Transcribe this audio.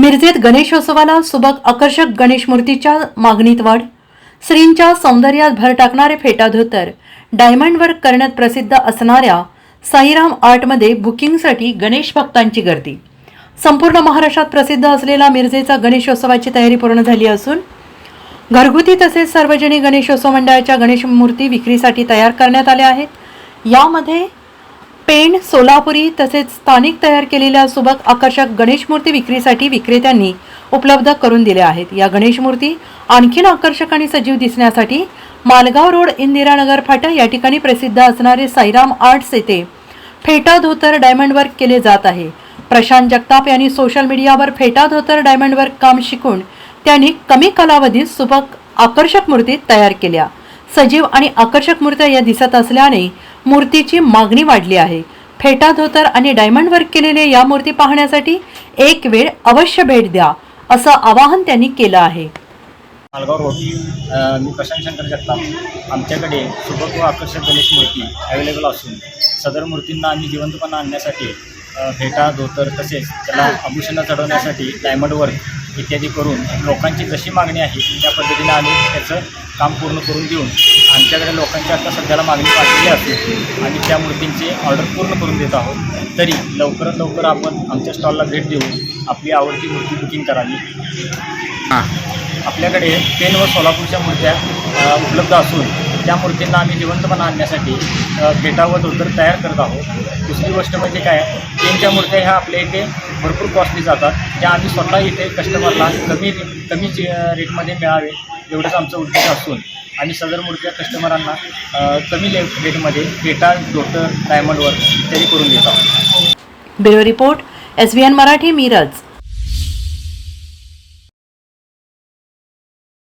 मिरजेत गणेशोत्सवाला सुबक आकर्षक गणेश मूर्तीच्या मागणीत वाढ. श्रींच्या सौंदर्यात भर टाकणारे फेटा धोतर. डायमंड वर्क करण्यात प्रसिद्ध असणाऱ्या साईराम आर्टमध्ये बुकिंगसाठी गणेश भक्तांची गर्दी. संपूर्ण महाराष्ट्रात प्रसिद्ध असलेला मिरजेचा गणेशोत्सवाची तयारी पूर्ण झाली असून घरगुती तसेच सार्वजनिक गणेशोत्सव मंडळाच्या गणेश मूर्ती विक्रीसाठी तयार करण्यात आल्या आहेत. यामध्ये पेण सोलापुरी तसेच स्थानिक तयार केलेल्या सुबक आकर्षक गणेश मूर्ती विक्रीसाठी विक्रेत्यांनी उपलब्ध करून दिल्या आहेत. या गणेश मूर्ती आणखीन आकर्षक आणि सजीव दिसण्यासाठी मालगाव रोड इंदिरानगर फाटा या ठिकाणी प्रसिद्ध असणारे साईराम आर्ट्स येथे फेटा धोतर डायमंड वर्क केले जात आहे. प्रशांत जगताप यांनी सोशल मीडियावर फेटा धोतर डायमंड वर्क काम शिकून त्यांनी कमी कालावधीत सुबक आकर्षक मूर्ती तयार केल्या. सजीव आणि आकर्षक मूर्त्या या दिसत असल्याने मूर्तीची मागणी वाढली आहे. फेटा धोतर आणि डायमंड वर्क केलेले या मूर्ती पाहण्यासाठी एक वेळ अवश्य भेट द्या असं आवाहन त्यांनी केलं आहे. मालगाव रोड मी प्रशांत शंकर जगताप. आमच्याकडे सुबक व आकर्षक गणेश मूर्ती अवेलेबल असून सदर मूर्तींना आम्ही जिवंतपणा आणण्यासाठी फेटा धोतर तसेच त्याला आभूषणं चढवण्यासाठी डायमंड वर्क इत्यादी करून लोकांची जशी मागणी आहे त्या पद्धतीने आम्ही त्याचं काम पूर्ण करून देऊन आमच्याकडे लोकांची आता सध्याला मागणी वाढलेली असून आणि त्या मूर्तींची ऑर्डर पूर्ण करून देत आहोत. तरी लवकरात लवकर आपण आमच्या स्टॉलला भेट देऊन आपली आवडती मूर्ती बुकिंग करावी. हां. आपल्याकडे पेन व सोलापूरच्या मूर्त्या उपलब्ध असून त्या मूर्तींना आम्ही जिवंतपणा आणण्यासाठी व धोतर तयार करत आहोत. दुसरी गोष्ट म्हणजे काय? पेनच्या मूर्त्या ह्या आपल्या इथे भरपूर कॉस्टली जातात. त्या आम्ही स्वतः इथे कस्टमरला कमी कमी रेटमध्ये मिळावे एवढंच आमचं उद्देश असून. आणि सदर मूर्त्या कस्टमरांना कमी ले रेटमध्ये फेटा डायमंड डायमंडवर इत्यादी करून देत आहोत. Bureau report S Marathi Miraj.